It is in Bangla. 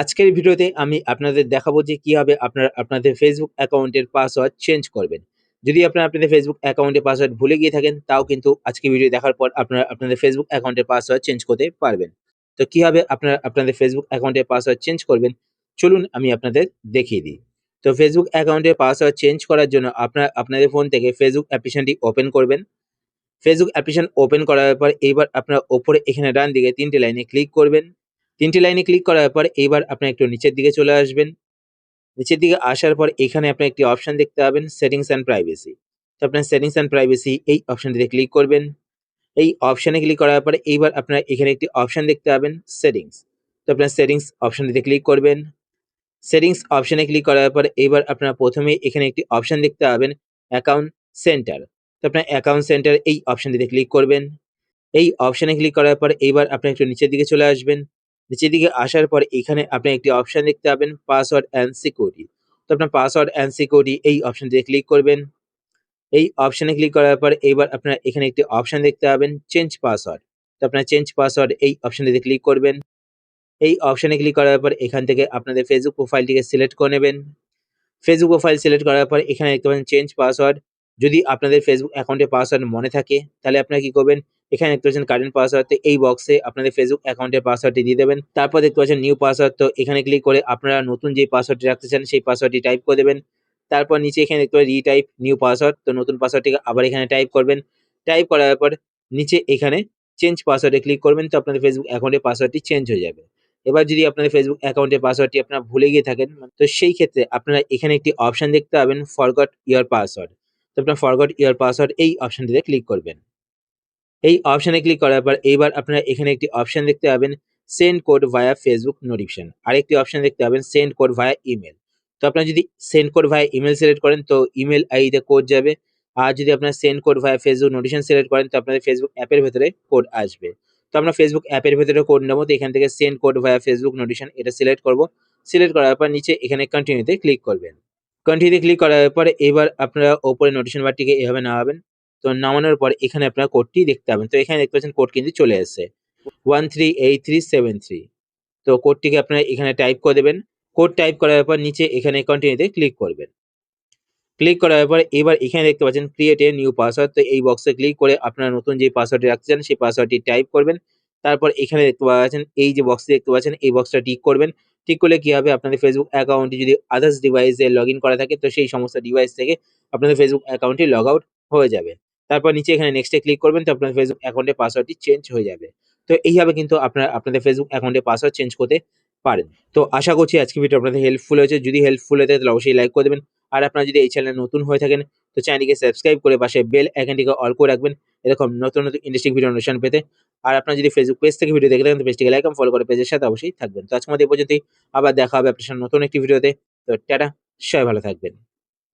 আজকের ভিডিওতে আমি আপনাদের দেখাবো যে কীভাবে আপনারা আপনাদের ফেসবুক অ্যাকাউন্টের পাসওয়ার্ড চেঞ্জ করবেন। যদি আপনারা আপনাদের ফেসবুক অ্যাকাউন্টের পাসওয়ার্ড ভুলে গিয়ে থাকেন, তাও কিন্তু আজকে ভিডিও দেখার পর আপনারা আপনাদের ফেসবুক অ্যাকাউন্টের পাসওয়ার্ড চেঞ্জ করতে পারবেন। তো কীভাবে আপনারা আপনাদের ফেসবুক অ্যাকাউন্টের পাসওয়ার্ড চেঞ্জ করবেন, চলুন আমি আপনাদের দেখিয়ে দিই। তো ফেসবুক অ্যাকাউন্টের পাসওয়ার্ড চেঞ্জ করার জন্য আপনারা আপনাদের ফোন থেকে ফেসবুক অ্যাপ্লিকেশনটি ওপেন করবেন। ফেসবুক অ্যাপ্লিকেশন ওপেন করার পর এইবার আপনারা ওপরে এখানে ডান দিকে তিনটে লাইনে ক্লিক করবেন। তিনটে লাইনে ক্লিক করার পর এইবার আপনার একটু নিচের দিকে চলে আসবেন। নিচের দিকে আসার পর এখানে আপনার একটি অপশন দেখতে পাবেন সেটিংস অ্যান্ড প্রাইভেসি তো আপনার সেটিংস অ্যান্ড প্রাইভেসি এই অপশনটিতে ক্লিক করবেন। এই অপশানে ক্লিক করার পরে এইবার আপনার এখানে একটি অপশন দেখতে পাবেন সেটিংস তো আপনার সেটিংস অপশনটিতে ক্লিক করবেন। সেটিংস অপশনে ক্লিক করার পর এইবার আপনার প্রথমে এখানে একটি অপশন দেখতে পাবেন অ্যাকাউন্ট সেন্টার তো আপনার অ্যাকাউন্ট সেন্টার এই অপশনটিতে ক্লিক করবেন। এই অপশনে ক্লিক করার পর এইবার আপনি একটু নিচের দিকে চলে আসবেন। নিচের দিকে আসার পর এখানে আপনি একটি অপশন দেখতে পাবেন পাসওয়ার্ড অ্যান্ড সিকিউরিটি তো আপনার পাসওয়ার্ড অ্যান্ড সিকিউরিটি এই অপশনটিতে ক্লিক করবেন। এই অপশনে ক্লিক করার পর এইবার আপনার এখানে একটি অপশন দেখতে পাবেন চেঞ্জ পাসওয়ার্ড তো আপনার চেঞ্জ পাসওয়ার্ড এই অপশনটিতে ক্লিক করবেন। এই অপশনে ক্লিক করার পর এখান থেকে আপনাদের ফেসবুক প্রোফাইলটিকে সিলেক্ট করে নেবেন। ফেসবুক প্রোফাইল সিলেক্ট করার পর এখানে দেখতে পাবেন চেঞ্জ পাসওয়ার্ড যদি আপনাদের ফেসবুক অ্যাকাউন্টে পাসওয়ার্ড মনে থাকে, তাহলে আপনারা কি করবেন এখানে দেখতে পাচ্ছেন কারেন্ট পাসওয়ার্ড তো এই বক্সে আপনাদের ফেসবুক অ্যাকাউন্টের পাসওয়ার্ডটি দিয়ে দেবেন। তারপর দেখতে পাচ্ছেন নিউ পাসওয়ার্ড তো এখানে ক্লিক করে আপনারা নতুন যে পাসওয়ার্ডটি রাখতে চান, সেই পাসওয়ার্ডটি টাইপ করে দেবেন। তারপর নিচে এখানে দেখতে পাবেন রিটাইপ নিউ পাসওয়ার্ড তো নতুন পাসওয়ার্ডটিকে আবার এখানে টাইপ করবেন। টাইপ করার পর নিচে এখানে চেঞ্জ পাসওয়ার্ডে ক্লিক করবেন, তো আপনাদের ফেসবুক অ্যাকাউন্টের পাসওয়ার্ডটি চেঞ্জ হয়ে যাবে। এবার যদি আপনাদের ফেসবুক অ্যাকাউন্টের পাসওয়ার্ডটি আপনারা ভুলে গিয়ে থাকেন, তো সেই ক্ষেত্রে আপনারা এখানে একটি অপশন দেখতে পাবেন ফরগট ইয়ার পাসওয়ার্ড তো আপনার ফরগট ইয়ার পাসওয়ার্ড এই অপশনটিতে ক্লিক করবেন। এই অপশনে ক্লিক করার পর এইবার আপনারা এখানে একটি অপশন দেখতে পাবেন send code via Facebook notification আরেকটি অপশন দেখতে পাবেন সেন্ড কোড ভায়া ইমেল তো আপনারা যদি send code via email select করেন, তো ইমেল আইডিতে কোড যাবে। আর যদি আপনারা send code via Facebook notification select করেন, তো আপনাদের ফেসবুক অ্যাপের ভেতরে কোড আসবে। তো আমরা ফেসবুক অ্যাপের ভেতরে কোড নেব, তো এখান থেকে send code via Facebook notification এটা সিলেক্ট করব। সিলেক্ট করার পর নিচে এখানে কন্টিনিউতে ক্লিক করবেন। কন্টিনিউতে ক্লিক করার পরে এবার আপনারা ওপরে নোটিফিকেশন বারটিকে এভাবে নামাবেন। তো নামানোর পর এখানে আপনারা কোডটি দেখতে পাবেন। তো এখানে দেখতে পাচ্ছেন কোড কিন্তু চলে এসেছে। One three eight three seven three তো কোডটিকে আপনারা এখানে টাইপ করে দেবেন। কোড টাইপ করার পর নিচে এখানে কন্টিনিউতে ক্লিক করবেন। ক্লিক করার পর এবার এখানে দেখতে পাচ্ছেন ক্রিয়েট এ নিউ পাসওয়ার্ড তো এই বক্সে ক্লিক করে আপনারা নতুন যে পাসওয়ার্ডটি রাখতে চান, সেই পাসওয়ার্ডটি টাইপ করবেন। তারপর এখানে দেখতে পাচ্ছেন এই যে বক্সটি দেখতে পাচ্ছেন, এই বক্সটা টিক করবেন। ঠিক করলে কি হবে? আপনাদের ফেসবুক অ্যাকাউন্টটি যদি আদার্স ডিভাইসে লগ ইন করা থাকে, তো সেই সমস্ত ডিভাইস থেকে আপনাদের ফেসবুক অ্যাকাউন্টটি লগ আউট হয়ে যাবে। তারপর নিচে এখানে নেক্সটে ক্লিক করবেন তো আপনার ফেসবুক অ্যাকাউন্টের পাসওয়ার্ডটি চেঞ্জ হয়ে যাবে। তো এইভাবে কিন্তু আপনারা, আপনাদের ফেসবুক অ্যাকাউন্টের পাসওয়ার্ড চেঞ্জ করতে পারেন। তো আশা করছি আজকে ভিডিও আপনাদের হেল্পফুল হয়েছে। যদি হেল্পফুল হয়ে থাকে তাহলে অবশ্যই লাইক করে দেবেন। আর আপনারা যদি এই চ্যানেলে নতুন হয়ে থাকেন, তো চ্যানেলটিকে সাবস্ক্রাইব করে পাশে বেল আইকনটিকে অল করে রাখবেন। এরকম নতুন নতুন ইন্ডাস্ট্রিক ভিডিও অনুষ্ঠান পেতে। আর আপনারা যদি ফেসবুক পেজ থেকে ভিডিও দেখে থাকেন, তো পেজটিকে লাইক ফলো করে পেজের সাথে অবশ্যই থাকবেন। তো আজকে এই পর্যন্তই। আবার দেখা হবে আপনার নতুন একটি ভিডিওতে তো টাটা, সবাই ভালো থাকবেন।